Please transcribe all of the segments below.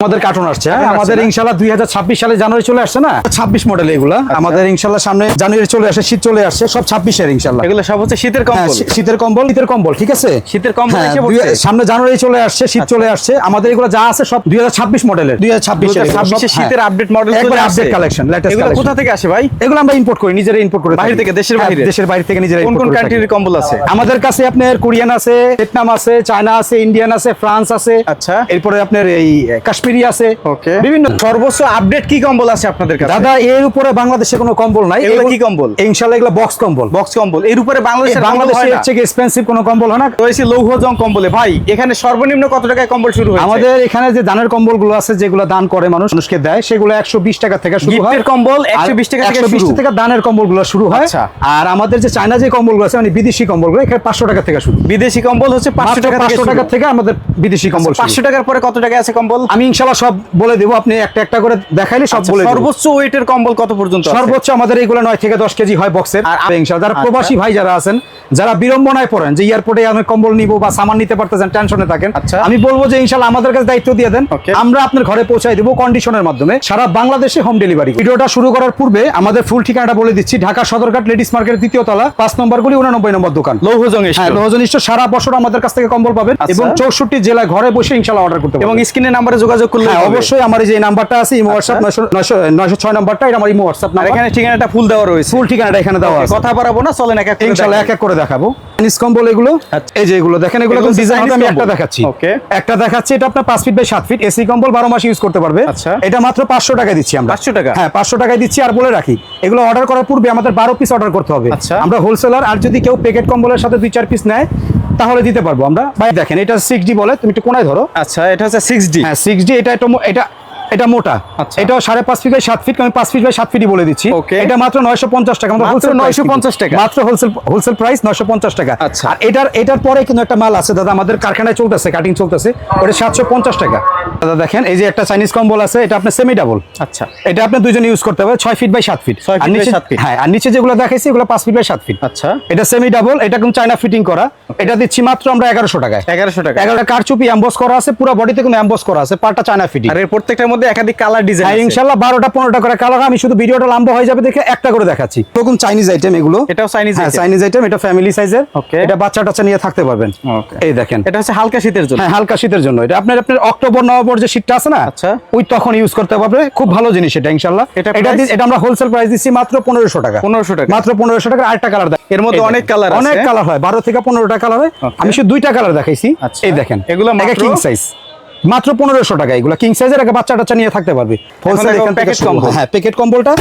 আমাদের কার্টুন আসছে হ্যাঁ? আসছে আমাদের ইনশাল্লাহ দুই হাজার ছাব্বিশ সালে জানুয়ারি চলে আসছে না? ছাব্বিশ মডেল এগুলা। আচ্ছা। আমাদের ইনশাল্লাহ সামনে জানুয়ারি চলে আসে শীত চলে আসছে সব ছাব্বিশের ইনশাল্লাহ এগুলো সব হচ্ছে শীতের হ্যাঁ, কম্বল শীতের কম্বল শীতের কম্বল ঠিক আছে? শীতের কম্বল হ্যাঁ, দুই-। আচ্ছা। সামনে জানুয়ারি চলে আসছে শীত চলে আসছে। আমাদের এগুলো যা আছে সব দুই মডেলের দুই হাজার ছাব্বিশ 2026 এর শীতের update model update collection latest কোথা থেকে আসে ভাই? এগুলো আমরা ইম্পোর্ট করি নিজেরা ইম্পোর্ট করে বাইরে থেকে, দেশের হ্যাঁ, বাহিরে? দেশের বাইরে থেকে নিজেরা কোন কোন কান্ট্রির কম্বল আছে? আমাদের কাছে আপনার কোরিয়ান আছে ভিয়েতনাম আছে চায়না আছে ইন্ডিয়ান আছে ফ্রান্স আছে। আচ্ছা। এরপরে আপনার এই কাশ্মীরি আছে। ওকে বিভিন্ন সর্বোচ্চ আপডেট কি কম্বল আছে আপনাদের কাছে? দাদা এর উপরে বাংলাদেশে কোনো কম্বল নাই। এগুলো কি কম্বল? ইনশাআল্লাহ এগুলো বক্স কম্বল। বক্স কম্বল। এর উপরে বাংলাদেশে হয় না। হচ্ছে এক্সপেন্সিভ কোনো কম্বল হয় না। রয়েছে লৌহ জং কম্বলে। ভাই এখানে সর্বনিম্ন কত টাকায় কম্বল শুরু হয়েছে? আমাদের এখানে যে দানের কম্বলগুলো আছে যেগুলো দান করে মানুষ মানুষকে দেয় সেগুলো একশো বিশ টাকা থেকে শুরু হয়। কম্বল 120 টাকা থেকে শুরু। টাকা দানের কম্বলগুলো শুরু হয়। আচ্ছা। আর আমাদের যে চায়না যে কম্বলগুলো আছে মানে বিদেশি কম্বলগুলো এখানে পাঁচশো টাকা থেকে শুরু। বিদেশি কম্বল হচ্ছে পাঁচশো মাত্র টাকা পাঁচশো টাকা থেকে আমাদের বিদেশি কম্বল শুরু। পাঁচশো টাকার পরে কত টাকা আছে কম্বল? আমি সব বলে দেবো। আপনি একটা একটা করে দেখাইলে সব আচ্ছা, বলে সর্বোচ্চ ওয়েটের কম্বল কত পর্যন্ত সর্বোচ্চ আমাদের এইগুলো নয় থেকে দশ কেজি হয় বক্সের যারা আচ্ছা। প্রবাসী ভাই যারা আছেন যারা বিড়ম্বনায় পড়েন যে এয়ারপোর্টে আমি কম্বল নিবো বা সামান নিতে পারতেছেন টেনশনে থাকেন আচ্ছা। আমি বলব যে আমাদের কাছে দায়িত্ব দিয়ে দেন। আমরা আপনার ঘরে পৌঁছাই দেবো কন্ডিশনের মাধ্যমে। সারা বাংলাদেশে হোম ডেলিভারি ভিডিওটা শুরু করার পূর্বে আমাদের ফুল ঠিকানাটা বলে দিচ্ছি। ঢাকা সদরঘাট লেডিস মার্কেট দ্বিতীয় তলা পাঁচ নম্বর গুলি উনানব্বই নম্বর দোকান। লৌহ জং হ্যাঁ লোহজনিষ্ঠ সারা বছর আমাদের কাছ থেকে কম্বল পাবেন। এবং চৌষট্টি জেলায় ঘরে বসে ইনশাল্লাহ অর্ডার করতে এবং স্ক্রিনের নাম্বারে যোগাযোগ করলে হ্যাঁ অবশ্যই আমার এই যে নাম্বারটা আছে ইমো হোয়াটসঅ্যাপ নয়শো নয়শো নয়শো ছয় নাম্বারটা এটা আমার ইমো হোয়াটসঅ্যাপ নাম্বার। এখানে ঠিকানাটা ফুল দেওয়া রয়েছে। ফুল ঠিকানাটা এখানে দেওয়া আছে। কথা বাড়াবো না চলেন এক এক করে ইনশাআল্লাহ এক এক করে দেখাবো। চাইনিজ কম্বল এগুলো আচ্ছা। এই যে এগুলো দেখেন এগুলো এগুলো ডিজাইন আমি একটা দেখাচ্ছি Okay. একটা দেখাচ্ছি এটা আপনার পাঁচ ফিট বাই সাত ফিট এসি কম্বল বারো মাস ইউজ করতে পারবে আচ্ছা। এটা মাত্র পাঁচশো টাকা দিচ্ছি আমরা 500 টাকা? হ্যাঁ পাঁচশো টাকায় দিচ্ছি আর বলে রাখি এগুলো অর্ডার করার পূর্বে আমাদের বারো পিস অর্ডার করতে হবে আচ্ছা। আমরা হোলসেলার আর যদি কেউ প্যাকেট কম্বলের সাথে দুই চার পিস নেয় তাহলে দিতে পারব আমরা ভাই দেখেন এটা সিক্স ডি বলে তুমি একটু কোনায় ধরো আচ্ছা এটা হচ্ছে সিক্স ডি হ্যাঁ সিক্স ডি এটা একটু এটা এটা মোটা এটা এটাও সাড়ে পাঁচ ফিট বাই সাত ফিট আমি পাঁচ ফিট বাই সাত ফিটই বলে দিচ্ছি. এটা মাত্র নয়শো পঞ্চাশ টাকা মাত্র নয়শো পঞ্চাশ টাকা। মাত্র হোলসেল হোলসেল প্রাইস নয়শো পঞ্চাশ টাকা আচ্ছা। আর এটার এটার পরে কিন্তু একটা মাল আছে দাদা আমাদের কারখানায় চলতেছে কাটিং চলতেছে ওটা সাতশো পঞ্চাশ টাকা দাদা দেখেন এই যে একটা চাইনিজ কম্বল আছে এটা আপনার সেমি ডাবল আচ্ছা। এটা আপনি দুজন ইউজ করতে হবে ছয় ফিট বাই সাত ফিট ছয় সাত feet। হ্যাঁ আর নিচে যেগুলো দেখাইছি এগুলো পাঁচ ফিট বাই সাত ফিট আচ্ছা। এটা সেমি ডাবল এটা কিন্তু চায়না ফিটিং করা। এটা দিচ্ছি মাত্র আমরা এগারোশো টাকায়। এগারোশো টাকা এগারোটা কারচুপি অ্যাম্বস করা আছে পুরো বডিতে কিন্তু অ্যাম্বস করা আছে পার্টটা চায়না ফিটিং আর এর প্রত্যেকটার মধ্যে একাধিক কালার হ্যাঁ ডিজাইন ইনশাল্লাহ বারোটা পনেরোটা করে কালার আমি শুধু ভিডিওটা লম্বা হয়ে যাবে দেখে একটা করে দেখাচ্ছি। এরকম চাইনিজ আইটেম এগুলো। এটাও চাইনিজ হ্যাঁ চাইনিজ আইটেম এটা ফ্যামিলি সাইজের. এটা বাচ্চা টাচ্চা নিয়ে থাকতে পারবেন। এই দেখেন। এটা হচ্ছে হালকা শীতের জন্য। হ্যাঁ হালকা শীতের জন্য। এটা আপনার আপনার অক্টোবর নভেম্বর যে শীতটা আছে না আচ্ছা। ওই তখন ইউজ করতে পারবে খুব ভালো জিনিস এটা ইনশাল্লাহ এটা এটা আমরা হোলসেল প্রাইস দিচ্ছি মাত্র পনেরোশো টাকা। পনেরোশো টাকা। মাত্র পনেরোশো টাকা আরেকটা কালার দেয় এর মধ্যে অনেক কালার অনেক কালার হয়। বারো থেকে পনেরোটা কালার হয়। আমি শুধু দুইটা কালার দেখাইছি। আচ্ছা। এই দেখেন। এগুলো কিং সাইজ মাত্র পনেরোশো টাকা। এগুলো কিং সাইজের একটা বাচ্চা টাচ্চা নিয়ে থাকতে পারবে। হোলসেল দেখো এখান থেকে শুরু কম্বল। হয়। প্যাকেট কম্বলটা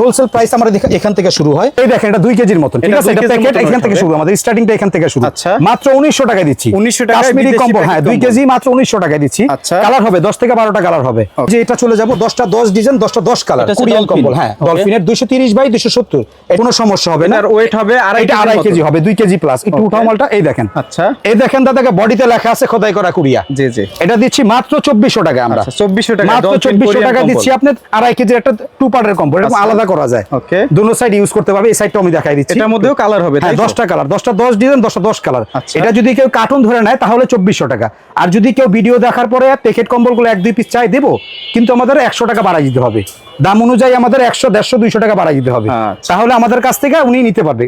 হোলসেল প্রাইস আমাদের এখান থেকে শুরু হয়। এই দেখেন এটা দুই কেজির মতন। ঠিক আছে এটা প্যাকেট এখান থেকে শুরু আমাদের স্টার্টিংটা এখান থেকে শুরু। আচ্ছা। মাত্র উনিশশো টাকায় দিচ্ছি। 1900 টাকায় কাশ্মীরি কম্বল হ্যাঁ দুই কেজি মাত্র উনিশশো টাকায় দিচ্ছি। আচ্ছা। কালার হবে দশ থেকে বারোটা কালার হবে। যে এটা চলে যাব দশটা দশ ডিজাইন দশটা দশ কালার কোরিয়ান কম্বল হ্যাঁ ডলফিনের দুশো তিরিশ বাই দুশো সত্তর। কোনো সমস্যা হবে না। ওয়েট হবে আড়াই এটা আড়াই কেজি হবে দুই কেজি প্লাস একটু. উঠাও মালটা এই দেখেন। আচ্ছা। এই দেখেন দাদাকে বডিতে লেখা আছে খোদাই করা কুরিয়া জি জি। এটা দিচ্ছি মাত্র চব্বিশশো টাকা আমরা। চব্বিশশো টাকা, মাত্র চব্বিশশো টাকা দিচ্ছি আপনার আড়াই কেজির একটা টু পার্টের কম্বল এরকম আচ্ছা। আলাদা করা যায়। ওকে। দুনো সাইড ইউজ করতে পারবে এই সাইডটা আমি দেখাই দিচ্ছি। এটার মধ্যেও কালার হবে হ্যাঁ দশটা কালার দশটা দশ ডিজাইন দশটা দশ কালার আচ্ছা। এটা যদি কেউ কার্টুন ধরে নেয় তাহলে চব্বিশশো টাকা। আর যদি কেউ ভিডিও দেখার পরে প্যাকেট কম্বলগুলো এক দুই পিস চাই দেবো। কিন্তু আমাদের একশো টাকা বাড়াই দিতে হবে। দাম অনুযায়ী আমাদের একশো দেড়শো দুইশো টাকা বাড়াই দিতে হবে। আচ্ছা। তাহলে আমাদের কাছ থেকে উনি নিতে পারবে।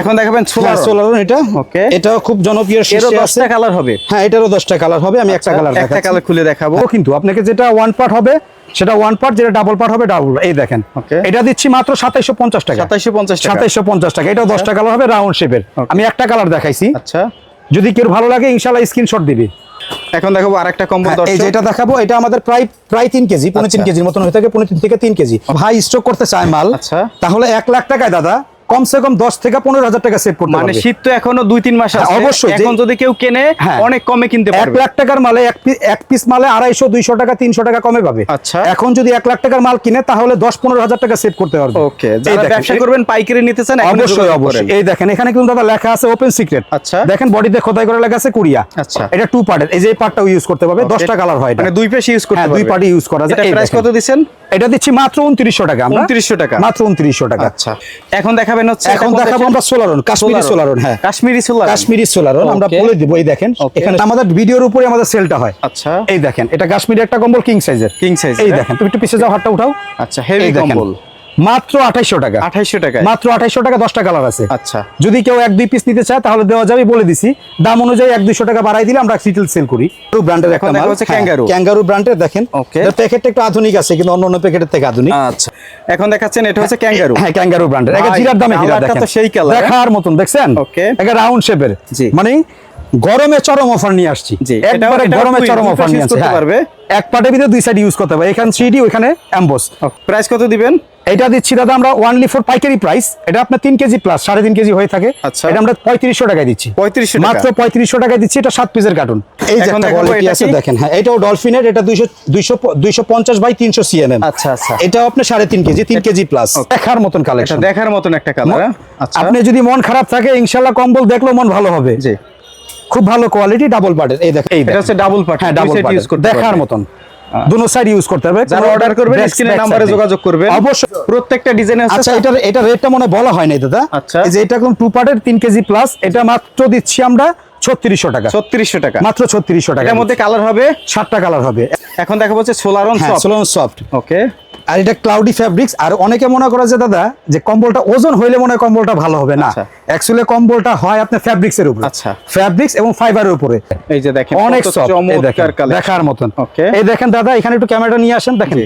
এখন দেখাবেন সোলার সোলার এটা. এটাও খুব জনপ্রিয় দশটা কালার হবে। হ্যাঁ এটারও দশটা কালার হবে। আমি একটা কালার আচ্ছা, একটা কালার খুলে দেখাবো। কিন্তু আপনাকে যেটা ওয়ান পার্ট হবে সেটা ওয়ান পার্ট যেটা ডাবল পার্ট হবে ডাবল এই দেখেন. এটা দিচ্ছি মাত্র সাতাইশো পঞ্চাশ টাকা। সাতাইশো পঞ্চাশ টাকা। সাতাইশো পঞ্চাশ টাকা। এটাও দশটা কালার হবে রাউন্ড শেপের আমি একটা কালার দেখাইছি। আচ্ছা। যদি কেউ ভালো লাগে ইনশাল্লাহ স্ক্রিনশট দিবে। এখন দেখাবো আরেকটা কম্বল দর্শক এই যেটা দেখাবো এটা আমাদের প্রায় প্রায় 3 কেজি পনেরো তিন আচ্ছা। কেজির মতন হয়ে থাকে পনেরো তিন থেকে 3 কেজি ভাই স্টক করতে চায় মাল আচ্ছা। তাহলে 1 লাখ টাকায় দাদা কমসে কম দশ থেকে পনেরো হাজার টাকা সেভ করতে মানে শীত তো এখনও দুই তিন মাস হ্যাঁ, অবশ্যই, এখন যদি কেউ কেনে হ্যাঁ। অনেক কমে কিনতে এক লাখ টাকার মালে এক পিস মালে আড়াইশো দুইশো টাকা তিনশো টাকা কমে পাবে। আচ্ছা। এখন যদি এক লাখ টাকার মাল কিনে তাহলে দশ পনেরো হাজার টাকা সেভ করতে পারবে। ওকে ব্যবসা করবেন পাইকারি নিতে চান অবশ্যই অবশ্যই। এই দেখেন এখানে কিন্তু দাদা লেখা আছে ওপেন সিক্রেট আচ্ছা। দেখেন বডিতে খোদাই করে লেখা আছে কুড়িয়া আচ্ছা। এটা টু পার্টের এই যে পার্টটাও ইউজ করতে পারবে. দশটা কালার হয় মানে দুই পেশে ইউজ করতে হ্যাঁ, দুই পার্টি ইউজ করা যায়। এটা প্রাইস কত দিছেন এটা দিচ্ছি মাত্র উনত্রিশশো টাকা 2900 টাকা। মাত্র উনত্রিশশো টাকা। আচ্ছা। এখন দেখাবেন দেখাবেন হচ্ছে এখন দেখাবো আমরা সোলারন কাশ্মীরি সোলারন হ্যাঁ। কাশ্মীরি সোলারন কাশ্মীরি সোলারন আমরা বলে দিব এই দেখেন। এখানে আমাদের ভিডিওর উপরে আমাদের সেলটা হয়। আচ্ছা। এই দেখেন এটা কাশ্মীরি একটা কম্বল কিং সাইজের কিং সাইজ এই এর, দেখেন তুমি একটু পিছিয়ে যাও হাতটা উঠাও। আচ্ছা হেভি। কম্বল। মাত্র আঠাইশো টাকা। আঠাইশশো টাকায়? মাত্র আঠাইশো টাকা দশটা কালার আছে। আচ্ছা। যদি কেউ এক দুই পিস নিতে চায় তাহলে দেওয়া যাবে বলে দিছি। দাম অনুযায়ী এক দুইশো টাকা বাড়াই দিলে আমরা সিটেল সেল করি। ব্র্যান্ডের একটা মাল। হচ্ছে Kangaroo। ক্যাঙ্গারু ব্র্যান্ডের দেখেন। Okay. প্যাকেটটা একটু আধুনিক আছে কিন্তু অন্য অন্য প্যাকেটের থেকে আধুনিক। আচ্ছা। এখন দেখাচ্ছেন এটা হচ্ছে ক্যাঙ্গারু হ্যাঁ ক্যাঙ্গারু ব্র্যান্ডের একটা জিরার দামে হীরা দেখেন। সেই কালার? দেখার মতন দেখছেন? Okay. একটা রাউন্ড শেপের। মানে গরমে চরম অফার নিয়ে আসছি। একবারে গরমে চরম অফার নিয়ে আসছি। হ্যাঁ। পারবে? এক পাটের ভিতরে দুই সাইড ইউজ করতে পারবে এখানে থ্রিডি ওখানে অ্যাম্বোস প্রাইস কত দিবেন? এটা দিচ্ছি দাদা আমরা ওয়ানলি ফোর পাইকারি প্রাইস এটা আপনার তিন কেজি প্লাস সাড়ে তিন কেজি হয়ে থাকে। আচ্ছা। এটা আমরা পঁয়ত্রিশশো টাকায় দিচ্ছি। 3500 মাত্র পঁয়ত্রিশশো টাকায় দিচ্ছি। এটা সাত পিসের কার্টুন এই যে কোয়ালিটি আছে দেখেন হ্যাঁ এটাও ডলফিনের এটা দুইশো দুইশো দুইশো পঞ্চাশ বাই তিনশো সিএমএম আচ্ছা, আচ্ছা। এটাও আপনার সাড়ে তিন কেজি তিন কেজি প্লাস দেখার মতন কালেকশন দেখার মতন একটা কালার আচ্ছা। আপনি যদি মন খারাপ থাকে ইনশাল্লাহ কম্বল দেখলেও মন ভালো হবে। জি। খুব ভালো কোয়ালিটি ডাবল পার্টের এই দেখেন এটা হচ্ছে ডাবল পার্ট হ্যাঁ ডাবল ইউজ করতে দেখার। মতন। দুনো সাইড ইউজ করতে হবে। যারা অর্ডার করবেন স্ক্রিনের back নাম্বারে। যোগাযোগ করবেন। অবশ্যই। প্রত্যেকটা ডিজাইন আছে আচ্ছা এটার এটা রেটটা মনে বলা হয় নাই দাদা? আচ্ছা। এই যে এটা একদম টু পার্টের তিন কেজি প্লাস এটা মাত্র দিচ্ছি আমরা ছত্রিশশো টাকা। ছত্রিশশো টাকা। মাত্র ছত্রিশশো টাকা এটার মধ্যে কালার হবে? সাতটা কালার হবে। এখন দেখা হচ্ছে সোলারন সফট সোলন সফট ওকে আর এটা ক্লাউডি ফ্যাব্রিক্স আর অনেকে মনে করে যে দাদা যে কম্বলটা ওজন হইলে মনে হয় কম্বলটা ভালো হবে না। আচ্ছা। অ্যাকচুয়ালি কম্বলটা হয় আপনার ফ্যাব্রিক্স এর উপরে। আচ্ছা। ফ্যাব্রিক্স এবং ফাইবারের উপরে। এই যে দেখেন অনেক চমৎকার কালার দেখার মতন. এই দেখেন দাদা এখানে একটু ক্যামেরাটা নিয়ে আসেন দেখেন।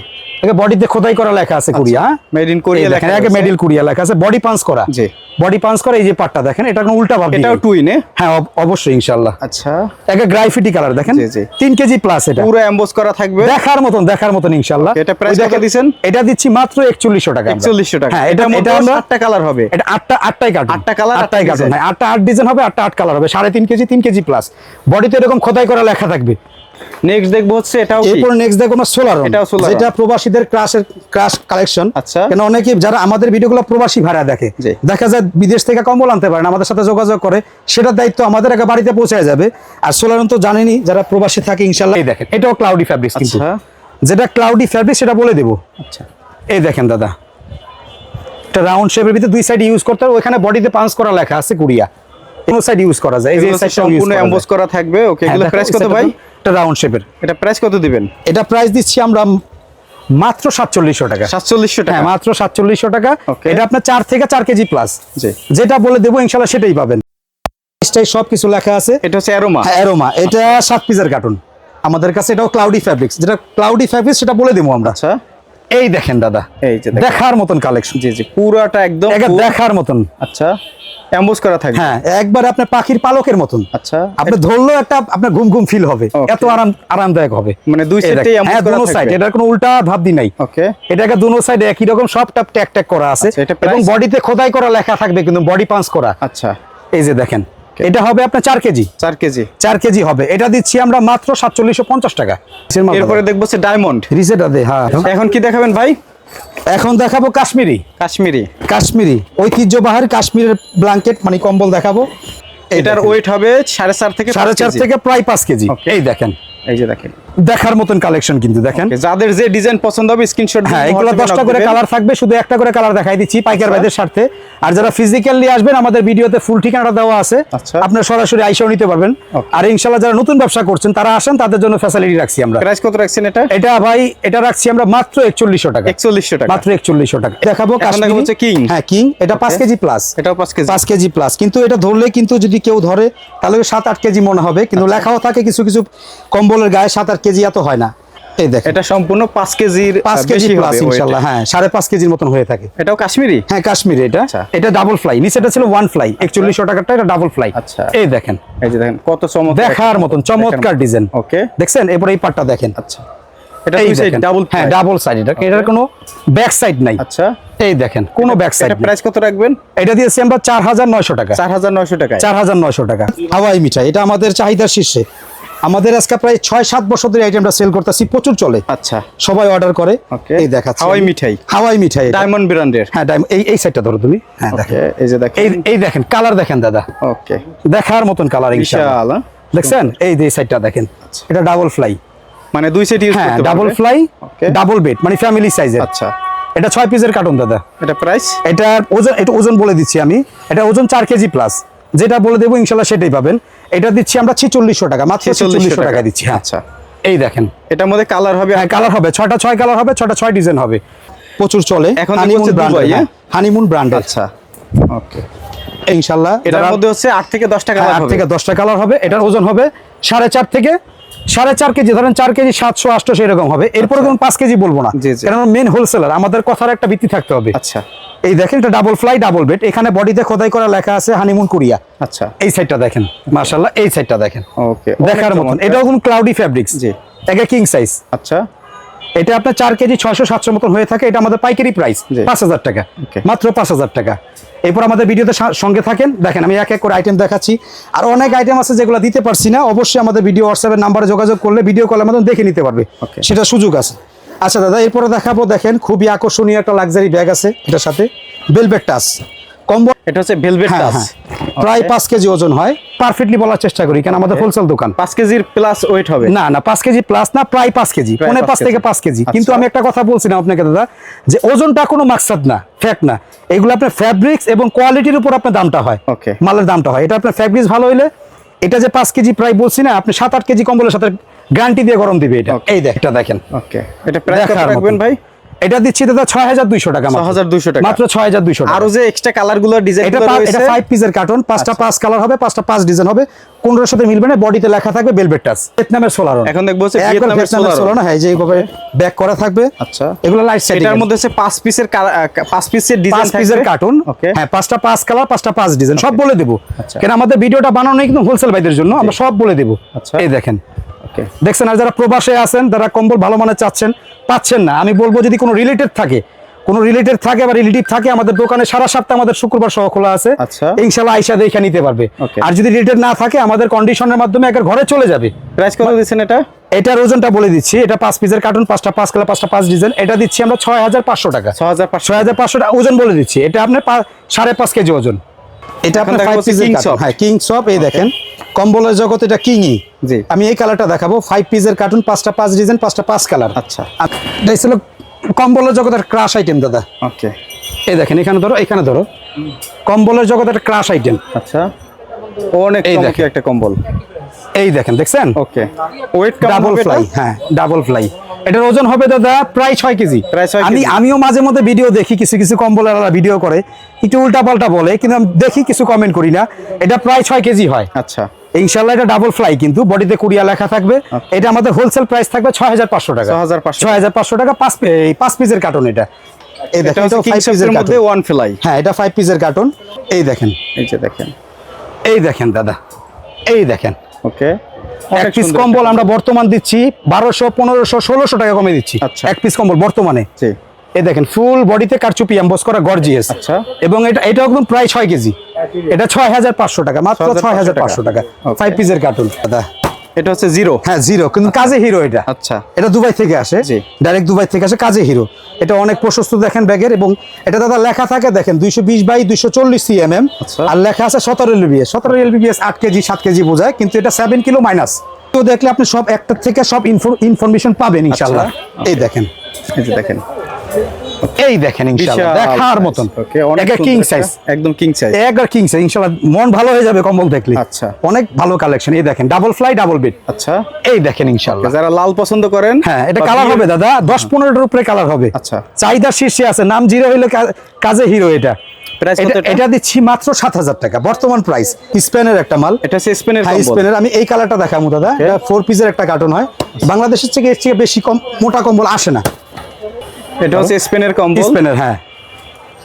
একে বডিতে খোদাই করা লেখা আছে কুড়িয়া মেড ইন কোরিয়া দেখেন লেখা আগে আছে। মেডেল কুড়িয়া লেখা আছে বডি পাঞ্চ করা। জি। বডি পাঞ্চ করা এই যে পাটটা দেখেন এটা কোনো উল্টা ভাবে এটাও এটাও টুইনে হ্যাঁ অবশ্যই ইনশাআল্লাহ। আচ্ছা। একে গ্রাইফিটি কালার দেখেন। জি, জি। তিন কেজি প্লাস এটা। পুরো এমবোস করা থাকবে। দেখার মতন দেখার মতন ইনশাআল্লাহ। এটা প্রাইস কত দিছেন? এটা দিচ্ছি মাত্র একচল্লিশশো টাকা আমরা। একচল্লিশশো টাকা। হ্যাঁ এটা এটা আমরা সাতটা কালার হবে। এটা আটটা আটটাই আটটা আটটা আটটাই হ্যাঁ আটটা আট ডিজাইন হবে আটটা আট কালার হবে। সাড়ে তিন কেজি তিন কেজি প্লাস বডিতে এরকম খোদাই করা লেখা থাকবে। নেক্সট দেখব হচ্ছে এটাও এরপর নেক্সট দেখো না সোলার এটাও Solaron। যেটা প্রবাসীদের ক্রাশের ক্রাশ কালেকশন আচ্ছা। কেন অনেকে যারা আমাদের ভিডিওগুলো প্রবাসী ভাড়া দেখে। দেখা যায় বিদেশ থেকে কম্বল আনতে পারেন আমাদের সাথে যোগাযোগ করে সেটার দায়িত্ব আমাদের একা বাড়িতে পৌঁছায় যাবে। আর সোলারন তো জানেনই যারা প্রবাসী থাকে ইনশাল্লাহ দেখেন। এটাও ক্লাউডি ফ্যাব্রিক্স কিন্তু। আচ্ছা। যেটা ক্লাউডি ফ্যাব্রিক সেটা বলে দেবো। আচ্ছা। এই দেখেন দাদা। এটা রাউন্ড শেপের ভিতরে দুই সাইড ইউজ করতে হবে। ওখানে বডিতে পাঞ্চ করা লেখা আছে কুড়িয়া। কোন সাইড ইউজ করা যায়। এই যে সাইডটা সম্পূর্ণ এমবোস করা থাকবে। ওকে এগুলো প্রাইস কত ভাই? এটা রাউন্ড শেপের এটা প্রাইস কত দিবেন? এটা প্রাইস দিচ্ছি আমরা মাত্র সাতচল্লিশশো টাকা। সাতচল্লিশশো টাকা? হ্যাঁ মাত্র সাতচল্লিশশো টাকা. এটা আপনার চার থেকে চার কেজি প্লাস জি। যেটা বলে দেবো ইনশাল্লাহ সেটাই পাবেন। সব কিছু লেখা আছে। এটা হচ্ছে অ্যারোমা হ্যাঁ অ্যারোমা এটা সাত পিসের কার্টুন আমাদের কাছে এটাও ক্লাউডি ফ্যাব্রিক্স যেটা ক্লাউডি ফ্যাব্রিক্স সেটা বলে দেবো আমরা। আচ্ছা। এই দেখেন দাদা এই যে দেখার মতন কালেকশন জি জি পুরাটা একদম দেখার মতন। আচ্ছা এমবোস করা থাকবে। হ্যাঁ একবার আপনার পাখির পালকের মতন। আচ্ছা। আপনি ধরলেও একটা আপনার ঘুম ঘুম ফিল হবে. এত আরাম আরামদায়ক হবে। মানে দুই সাইডেই হ্যাঁ করা দুনো সাইড এটার কোনো উল্টা ভাবদি নাই। ওকে এটাকে দুনো সাইডে একই রকম সব টাপ ট্যাক ট্যাক করা আছে। আচ্ছা, এবং বডিতে খোদাই করা লেখা থাকবে কিন্তু বডি পাঞ্চ করা। আচ্ছা। এই যে দেখেন। এটা হবে আপনার চার কেজি। চার কেজি। চার কেজি হবে। এটা দিচ্ছি আমরা মাত্র সাতচল্লিশশো পঞ্চাশ টাকা। এরপরে দেখব সে ডায়মন্ড রিসেটা দে হ্যাঁ। এখন কি দেখাবেন ভাই? এখন দেখাবো কাশ্মীরি। কাশ্মীরি। কাশ্মীরি। ঐতিহ্যবাহী কাশ্মীরের ব্ল্যাঙ্কেট মানে কম্বল দেখাবো। এটার ওয়েট হবে সাড়ে চার থেকে সাড়ে চার থেকে প্রায় পাঁচ কেজি। এই দেখেন। এই যে দেখেন। দেখার মতন কালেকশন কিন্তু দেখেন। যাদের যে ডিজাইন পছন্দ হবে স্ক্রিনশট হ্যাঁ এগুলো দশটা করে কালার থাকবে শুধু একটা করে কালার দেখাই দিচ্ছি পাইকার আচ্ছা। ভাইদের স্বার্থে। আর যারা ফিজিক্যালি আসবেন আমাদের ভিডিওতে ফুল ঠিকানাটা দেওয়া আছে। আচ্ছা। আপনার সরাসরি আইসাও নিতে পারবেন। আর ইনশাল্লাহ যারা নতুন ব্যবসা করছেন তারা আসেন তাদের জন্য ফ্যাসিলিটি রাখছি আমরা। প্রাইস কত রাখছেন এটা? এটা ভাই এটা রাখছি আমরা মাত্র একচল্লিশশো টাকা। একচল্লিশশো টাকা। মাত্র একচল্লিশশো টাকা। দেখাবো কাশ্মীরি। হচ্ছে king। হ্যাঁ কিং। এটা পাঁচ কেজি প্লাস এটাও পাঁচ কেজি। পাঁচ কেজি প্লাস কিন্তু এটা ধরলে কিন্তু যদি কেউ ধরে তাহলে ওই সাত আট কেজি মনে হবে। কিন্তু আচ্ছা। লেখাও থাকে কিছু কিছু কম্বলের গায়ে সাত আট কেজি এত হয় না। এই দেখ এটা সম্পূর্ণ পাঁচ কেজির পাঁচ কেজি প্লাস ইনশাল্লাহ হ্যাঁ সাড়ে পাঁচ কেজির মতন হয়ে থাকে। এটাও কাশ্মীরি? হ্যাঁ কাশ্মীরি এটা। আচ্ছা। এটা ডাবল ফ্লাই নিচেটা ছিল ওয়ান ফ্লাই একচল্লিশশো টাকারটা এটা ডাবল ফ্লাই আচ্ছা। এই দেখেন। এই যে দেখেন কত চমৎকার। দেখার মতন চমৎকার ডিজাইন ওকে। দেখছেন? এরপরে এই পাটটা দেখেন। আচ্ছা। এটা দুই সাইড ডাবল হ্যাঁ ডাবল সাইড এটা। এটার কোনো ব্যাক সাইড নাই। আচ্ছা। এই দেখেন কোনো ব্যাক সাইড প্রাইস কত রাখবেন? এটা দিয়েছি আমরা চার হাজার নয়শো টাকা। চার হাজার নয়শো টাকায়। চার হাজার নয়শো টাকা। হাওয়াই মিঠাই এটা আমাদের চাহিদার শীর্ষে। আমাদের আজকে প্রায় ছয় সাত বছর ধরে আইটেমটা সেল করতেছি প্রচুর চলে। আচ্ছা। সবাই অর্ডার করে। এই দেখাচ্ছি। হাওয়াই মিঠাই। হাওয়াই মিঠাই। ডায়মন্ড ব্র্যান্ডের হ্যাঁ এই এই সাইডটা ধরো তুমি। হ্যাঁ এই যে দেখেন। এই এই দেখেন কালার দেখেন দাদা। ওকে দেখার মতন কালার বিশাল হ্যাঁ? দেখছেন? এই যে সাইডটা দেখেন। এটা ডাবল ফ্লাই মানে দুই সেট ইউজ হ্যাঁ করতে ডাবল ফ্লাই. ডাবল বেড মানে ফ্যামিলি সাইজের আচ্ছা। এটা ছয় পিসের কার্টুন দাদা। এটা প্রাইস এটা ওজন এটা ওজন বলে দিচ্ছি আমি। এটা ওজন চার কেজি প্লাস যেটা বলে দেবো ইনশাল্লাহ সেটাই পাবেন। এটা দিচ্ছি আমরা ছেচল্লিশশো টাকা মাত্র ছেচল্লিশশো টাকা। দিচ্ছি হ্যাঁ। আচ্ছা। এই দেখেন। এটার মধ্যে কালার হবে হ্যাঁ কালার হবে। ছয়টা ছয় কালার হবে ছয়টা ছয় ডিজাইন হবে। প্রচুর চলে। এখন হানিমুন হচ্ছে ব্র্যান্ড হ্যাঁ? হানিমুন ব্র্যান্ড আচ্ছা। ওকে। ইনশাল্লাহ এটার মধ্যে হচ্ছে আট থেকে দশটা টাকা কালার আট থেকে দশটা কালার হবে। এটার ওজন হবে সাড়ে চার থেকে সাড়ে চার কেজি ধরেন চার কেজি সাতশো আটশো এরকম হবে। এরপরে কোনো পাঁচ কেজি বলব না। কারণ মেন হোলসেলার আমাদের কথার একটা ভিত্তি থাকতে হবে। আচ্ছা। এই দেখেন এটা ডাবল ফ্লাই ডাবল বেড এখানে বডিতে খোদাই করা লেখা আছে হানিমুন কুরিয়া। আচ্ছা। এই সাইডটা দেখেন মার্শাল্লাহ এই সাইডটা দেখেন। ওকে দেখার মতন। এটাও কোন ক্লাউডি ফ্যাব্রিক্স জি। এটা কিং সাইজ আচ্ছা। এটা আপনার চার কেজি ছয়শো সাতশো মতন হয়ে থাকে। এটা আমাদের পাইকারি প্রাইস পাঁচ হাজার টাকা। মাত্র পাঁচ হাজার টাকা। এরপর আমাদের ভিডিওতে সঙ্গে থাকেন। দেখেন আমি এক এক করে আইটেম দেখাচ্ছি। আর অনেক আইটেম আছে যেগুলো দিতে পারছি না। অবশ্যই আমাদের ভিডিও হোয়াটসঅ্যাপের নাম্বারে যোগাযোগ করলে ভিডিও কলের মাধ্যমে দেখে নিতে পারবে. সেটা সুযোগ আছে। আচ্ছা দাদা এরপরে দেখাবো দেখেন খুবই আকর্ষণীয় একটা লাক্সারি ব্যাগ আছে এটার সাথে। Velvet touch combo? এটা হচ্ছে ভেলভেট টাচ প্রায় পাঁচ কেজি ওজন হয়। পারফেক্টলি বলার চেষ্টা করি কারণ আমাদের হোলসেল দোকান। পাঁচ কেজির প্লাস ওয়েট হবে। না না পাঁচ কেজি প্লাস না প্রায় পাঁচ কেজি প্রায় পাঁচ পাঁচ থেকে পাঁচ কেজি। কিন্তু। আমি একটা কথা বলছিলাম আপনাকে দাদা যে ওজনটা কোনো মাকসাদ না ফ্যাক্ট না। এগুলো আপনার ফ্যাব্রিক্স এবং কোয়ালিটির উপর আপনার দামটা হয়. মালের দামটা হয়। এটা আপনার ফ্যাব্রিক্স ভালো হইলে এটা যে পাঁচ কেজি প্রায় বলছি না আপনি সাত আট কেজি কম্বলের সাথে গ্যারান্টি দিয়ে গরম দিবে এটা। এই দেখ এটা দেখেন। ওকে এটা রাখবেন ভাই? এটা দিচ্ছি দাদা ছয় হাজার দুইশো টাকা মাত্র। 6,200 টাকা। মাত্র ছয় হাজার দুইশো আরও যে এক্সট্রা কালারগুলো ডিজাইন এটা এটা ফাইভ পিসের কার্টন পাঁচটা পাঁচ কালার হবে পাঁচটা পাঁচ ডিজাইন হবে। কোনটার সাথে মিলবে না বডিতে লেখা থাকবে বেলভেট টাচ ভিয়েতনামের সোলার এখন দেখব ভিয়েতনামের Solaron। হ্যাঁ যে এইভাবে ব্যাক করা থাকবে। আচ্ছা। এগুলো লাইট সেটিং এটার মধ্যে হচ্ছে পাঁচ পিসের পাঁচ পিসের পাঁচ ডিজাইন পিসের কার্টুন ওকে হ্যাঁ পাঁচটা পাঁচ কালার পাঁচটা পাঁচ ডিজাইন সব বলে দেবো। আচ্ছা। কেন আমাদের ভিডিওটা বানানো কিন্তু হোলসেল ভাইদের জন্য। আমরা সব বলে দেবো। আচ্ছা। এই দেখেন। ওকে দেখছেন আর যারা প্রবাসে আছেন যারা কম্বল ভালো মানের চাচ্ছেন পাচ্ছেন না। আমি বলব যদি কোনো রিলেটেড থাকে কোনো রিলেটেড থাকে বা রিলেটিভ থাকে আমাদের দোকানে সারা সপ্তাহ আমাদের শুক্রবার সহ খোলা আছে। আচ্ছা। ইনশাল্লাহ আইসা দেখে নিতে পারবে. আর যদি রিলেটেড না থাকে আমাদের কন্ডিশনের মাধ্যমে একবার ঘরে চলে যাবে। প্রাইস কত দিচ্ছেন এটা? এটার ওজনটা বলে দিচ্ছি। এটা পাঁচ পিসের কার্টুন পাঁচটা পাঁচ কালার পাঁচটা পাঁচ ডিজাইন এটা দিচ্ছি আমরা ছয় হাজার পাঁচশো টাকা। ছয় হাজার পাঁচশো টাকা। ওজন বলে দিচ্ছি। এটা আপনার সাড়ে পাঁচ কেজি ওজন। এটা আপনার ফাইভ পিসের হ্যাঁ কিং সপ এই দেখেন। কম্বলের জগৎ এটা কিংই জি। আমি এই কালারটা দেখাবো। ফাইভ পিসের কার্টুন পাঁচটা পাঁচ ডিজাইন পাঁচটা পাঁচ কালার আচ্ছা। এটা ছিল কম্বলের জগতের ক্রাশ আইটেম দাদা। ওকে এই দেখেন এখানে ধরো এখানে ধরো। কম্বলের জগতের ক্রাশ আইটেম আচ্ছা। অনেক এই দেখেন। একটা কম্বল। এই দেখেন দেখছেন? ওকে ওয়েট ডাবল ফ্লাই হ্যাঁ ডাবল ফ্লাই এটার ওজন হবে দাদা প্রায় ছয় কেজি। প্রায় আমি আমিও মাঝে মধ্যে ভিডিও দেখি কিছু কিছু কম্বলাররা ভিডিও করে একটু উল্টা পাল্টা বলে কিন্তু আমি দেখি কিছু কমেন্ট করি না। এটা প্রায় ছয় কেজি হয়। আচ্ছা। ইনশাল্লাহ এটা ডাবল ফ্লাই কিন্তু বডিতে কুড়িয়া লেখা থাকবে। এটা আমাদের হোলসেল প্রাইস থাকবে ছয় হাজার পাঁচশো টাকা। 6,500 ছয় হাজার পাঁচশো টাকা পাঁচ পাঁচ পিসের কার্টন এটা। এই দেখেন ফাইভ পিসের মধ্যে ওয়ান ফ্লাই হ্যাঁ এটা ফাইভ পিসের কার্টন এই দেখেন। এই যে দেখেন। এই দেখেন দাদা। এই দেখেন। ওকে এক পিস কম্বল আমরা বর্তমান দিচ্ছি বারোশো পনেরোশো ষোলোশো টাকা কমে দিচ্ছি। আচ্ছা। এক পিস কম্বল বর্তমানে। এই দেখেন ফুল বডিতে কারচুপি এম্বস করা গর্জিয়াস আচ্ছা। এবং এটা এটা একদম প্রায় ছয় কেজি। এটা ছয় হাজার পাঁচশো টাকা মাত্র ছয় হাজার পাঁচশো টাকা। ফাইভ পিসের কার্টুন দাদা এটা হচ্ছে জিরো হ্যাঁ জিরো কিন্তু কাজে হিরো এটা। আচ্ছা। এটা দুবাই থেকে আসে। ডাইরেক্ট দুবাই থেকে আসে কাজে হিরো এটা অনেক প্রশস্ত দেখেন ব্যাগের এবং এটা দাদা লেখা থাকে দেখেন দুইশো বিশ বাই দুইশো চল্লিশ সিএমএম আচ্ছা। আর লেখা আছে সতেরো এলবিএস সতেরো এলবিএস আট কেজি সাত কেজি বোঝায় কিন্তু এটা সেভেন কিলো মাইনাস তো দেখলে আপনি সব একটা থেকে সব ইনফরমেশন পাবেন ইনশাল্লাহ। আচ্ছা। এই দেখেন। এই যে দেখেন। এই দেখেন ইনশাল্লাহ দেখার মতন। একটা কিং সাইজ একদম কিং সাইজ একবার কিং সাইজ ইনশাল্লাহ মন ভালো হয়ে যাবে কম্বল দেখলে। আচ্ছা। অনেক ভালো কালেকশন এই দেখেন ডাবল ফ্লাই ডাবল বেড আচ্ছা। এই দেখেন ইনশাল্লাহ যারা লাল পছন্দ করেন হ্যাঁ এটা কালার হবে দাদা দশ পনেরোটার উপরে কালার হবে। আচ্ছা। চাহিদা শীর্ষে আছে নাম জিরো হইলে কাজে হিরো এটা। এটা- দিচ্ছি মাত্র সাত হাজার টাকা বর্তমান প্রাইস স্পেনের একটা মাল। এটা স্পেনের হাই স্পেনের। আমি এই কালারটা দেখাবো দাদা। এটা ফোর পিসের একটা কার্টন হয়। বাংলাদেশের থেকে এর থেকে বেশি কম মোটা কম্বল আসে না। এটা হচ্ছে স্পেনের কম্বল। স্পেনের হ্যাঁ।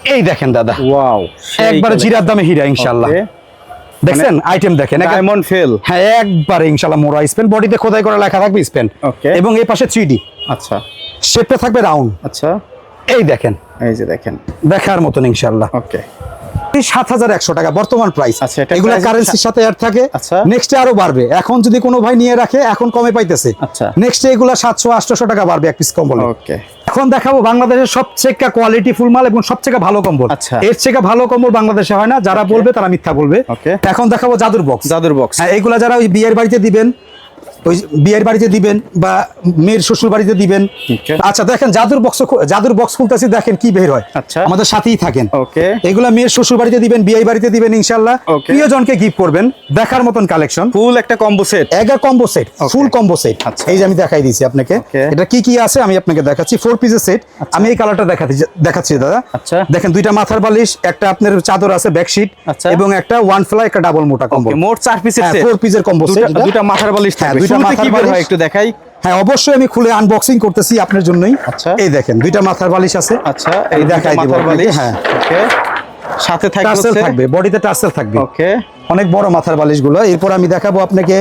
এই দেখেন দাদা। ওয়াও একবারে জিরার দামে হীরা ইনশাল্লাহ। দেখছেন? আইটেম দেখেন একে- ডায়মন্ড ফেল হ্যাঁ একবারে ইনশাল্লাহ মোড়া। স্পেন বডিতে খোদাই করা লেখা থাকবে স্পেন. এবং এই পাশে থ্রি ডি আচ্ছা। শেপটা থাকবে রাউন্ড আচ্ছা। এই দেখেন। এই যে দেখেন। দেখার মতন ইনশাল্লাহ। ওকে। সাত হাজার একশো টাকা বর্তমান প্রাইস আচ্ছা, এটা এগুলো কারেন্সির সাথে অ্যাড থাকে। আচ্ছা। নেক্সটে আরও বাড়বে। এখন যদি কোনো ভাই নিয়ে রাখে এখন কমে পাইতেছে। আচ্ছা। নেক্সটে এগুলো সাতশো আটশো টাকা বাড়বে এক পিস কম্বল। ওকে। এখন দেখাবো বাংলাদেশের সবচেয়ে কোয়ালিটি ফুল মাল এবং সবচেয়ে ভালো কম্বল। আচ্ছা। এর থেকে ভালো কম্বল বাংলাদেশে হয় না যারা বলবে তারা মিথ্যা বলবে। এখন দেখাবো জাদুর বক্স জাদুর বক্স হ্যাঁ এইগুলা যারা ওই বিয়ের বাড়িতে দিবেন ওই বিয়ের বাড়িতে দিবেন বা মেয়ের শ্বশুর বাড়িতে দিবেন। আচ্ছা দেখেন জাদুর বক্স জাদুর বক্স খুলতেছি দেখেন কি বের হয়। আচ্ছা। আমাদের সাথেই থাকেন। ওকে। এগুলা মেয়ের শ্বশুর বাড়িতে দিবেন বিয়ে বাড়িতে দিবেন প্রিয়জনকে গিফট করবেন দেখার মতন কালেকশন ফুল একটা combo set এগা combo set full combo set. এই যে আমি দেখাই দিয়েছি আপনাকে। এটা কি কি আছে আমি আপনাকে দেখাচ্ছি। ফোর পিসের সেট আমি এই কালারটা দেখাতে দেখাচ্ছি দাদা। আচ্ছা। দেখেন দুইটা মাথার বালিশ একটা আপনার চাদর আছে বেডশিট আচ্ছা। এবং একটা ওয়ান ফ্লাই একটা ডাবল মোটা কম্বল মোট চার পিসের সেট এর combo set এটা। দুটা মাথার বালিশ হ্যাঁ, দুইটা শুরুতে কি বের হয় একটু দেখাই। হ্যাঁ অবশ্যই আমি খুলে আনবক্সিং করতেছি আপনার জন্যই। আচ্ছা। এই দেখেন দুইটা মাথার বালিশ আছে। আচ্ছা এই এই দেখাই দেখাই দিব বালিশ। হ্যাঁ। ওকে সাথে থাকবে থাকবে বডিতে টার্সেল থাকবে। ওকে। অনেক বড় মাথার বালিশগুলো এরপর আমি দেখাবো আপনাকে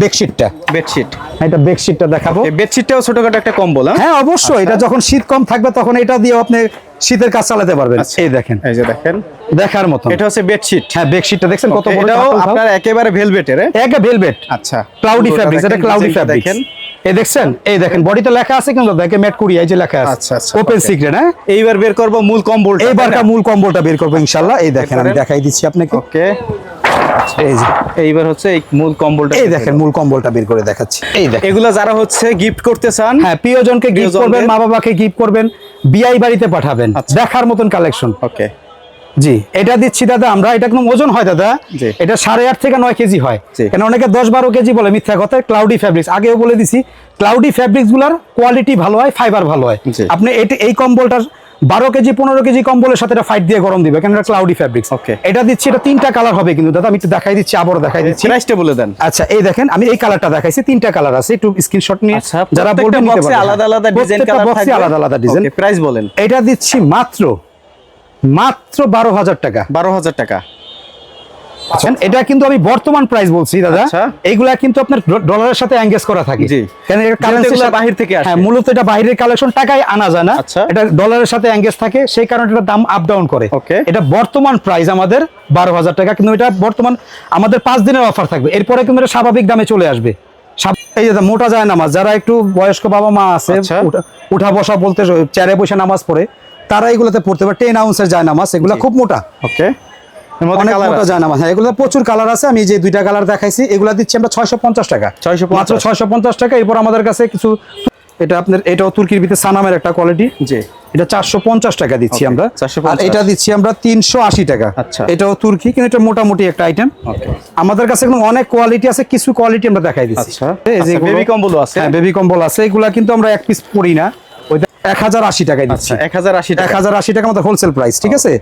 বেডশিটটা বেডশিট এটা বেডশিটটা দেখাবো। বেডশিটটাও ছোটখাটো একটা কম্বল হ্যাঁ? হ্যাঁ অবশ্যই। এটা যখন শীত কম থাকবে তখন এটা দিয়ে আপনি শীতের কাজ চালাতে পারবেন। আচ্ছা। এই দেখেন। এই যে দেখেন। দেখার মতো এটা হচ্ছে বেডশিট হ্যাঁ বেডশিটটা দেখছেন কত বড় এটাও আপনার একেবারে ভেলভেটের একে ভেলভেট আচ্ছা। ক্লাউডি পুরোটা ফ্যাব্রিক্স এটা ক্লাউডি ফ্যাব্রিক্স দেখেন। এই দেখছেন? এই দেখেন বডিতে লেখা আছে কিন্তু দেখে ম্যাট এই যে লেখা আছে। আচ্ছা, আচ্ছা, ওপেন সিক্রেট হ্যাঁ? এইবার বের করব মূল কম্বল এইবারটা মূল কম্বলটা বের করব ইনশাল্লাহ এই দেখেন আমি দেখাই দিচ্ছি আপনাকে। ওকে এই এইবার হচ্ছে এই মূল কম্বলটা এই দেখেন মূল কম্বলটা বের করে দেখাচ্ছি। এই দেখেন। এগুলা যারা হচ্ছে গিফট করতে চান হ্যাঁ প্রিয়জনকে গিফট প্রিয়জনদের- করবেন মা বাবাকে গিফট করবেন। বিআই বাড়িতে পাঠাবেন। আচ্ছা। দেখার মতন কালেকশন ওকে জি এটা দিচ্ছি দাদা আমরা এটা কোনো ওজন হয় দাদা। এটা সাড়ে আট থেকে নয় কেজি হয়। কেন অনেকে দশ বারো কেজি বলে মিথ্যা কথা ক্লাউডি ফ্যাব্রিক্স আগেও বলে দিছি ক্লাউডি ফ্যাব্রিক্সগুলার কোয়ালিটি ভালো হয় ফাইবার ভালো হয়। আপনি এটি এই কম্বলটার বারো কেজি পনেরো কেজি কম্বলের সাথে এটা ফাইট দিয়ে গরম দিবে কেন এটা ক্লাউডি ফ্যাব্রিক্স ওকে এটা দিচ্ছি এটা তিনটা কালার হবে কিন্তু দাদা আমি একটু দেখাই দিচ্ছি আবারও দেখাই দিচ্ছি। প্রাইসটা বলে দেন। আচ্ছা এই দেখেন আমি এই কালারটা দেখাইছি তিনটা কালার আছে একটু স্ক্রিনশট নিয়ে আচ্ছা যারা বলবেন নিতে পারবেন। আলাদা আলাদা ডিজাইন কালার থাকবে। আলাদা আলাদা ডিজাইন প্রাইস বলেন। এটা দিচ্ছি মাত্র মাত্র বারো হাজার টাকা। বারো হাজার টাকা। আচ্ছা। এটা কিন্তু আমি বর্তমান প্রাইস বলছি দাদা। আচ্ছা। এইগুলা কিন্তু আপনার ডলারের সাথে এঙ্গেজ করা থাকে। জি। কারণ এটা কারেন্সি বাহির থেকে আসে। হ্যাঁ মূলত এটা বাইরের কালেকশন টাকায় আনা যায় না। আচ্ছা। এটা ডলারের সাথে এঙ্গেজ থাকে সেই কারণে এটা দাম আপ ডাউন করে। এটা বর্তমান প্রাইস আমাদের বারো হাজার টাকা কিন্তু এটা বর্তমান আমাদের পাঁচ দিনের অফার থাকবে। এরপরে কিন্তু এটা স্বাভাবিক দামে চলে আসবে। এই যে মোটা যায় নামাজ যারা একটু বয়স্ক বাবা মা আছে। উঠা- বসা বলতে চেয়ারে বসে নামাজ পড়ে তারা এগুলোতে পড়তে পারে। টেন আউন্সের যায় নামাজ এগুলো খুব মোটা। ওকে। অনেক মোটা আছে। জানামা এগুলো প্রচুর কালার আছে। আমি যে দুইটা কালার দেখাইছি এগুলা দিচ্ছি আমরা ছয়শো পঞ্চাশ টাকা। 650 মাত্র ছয়শো পঞ্চাশ টাকা। এরপর আমাদের কাছে কিছু এটা আপনার এটাও তুর্কির ভিতরে সানামের একটা কোয়ালিটি জি। এটা চারশো পঞ্চাশ টাকা দিচ্ছি আমরা। আর এটা দিচ্ছি আমরা তিনশো আশি টাকা। আচ্ছা। এটাও তুর্কি কিন্তু এটা মোটামুটি একটা আইটেম আমাদের কাছে এখন অনেক কোয়ালিটি আছে কিছু কোয়ালিটি আমরা দেখাই দিচ্ছি। আচ্ছা। বেবি কম্বলও আছে। হ্যাঁ বেবি কম্বল আছে। এগুলা কিন্তু আমরা এক পিস পড়ি না। এক হাজার আশি টাকায় দিচ্ছি। আচ্ছা এক হাজার আশি এক হাজার আশি টাকা আমাদের হোলসেল প্রাইস ঠিক আছে?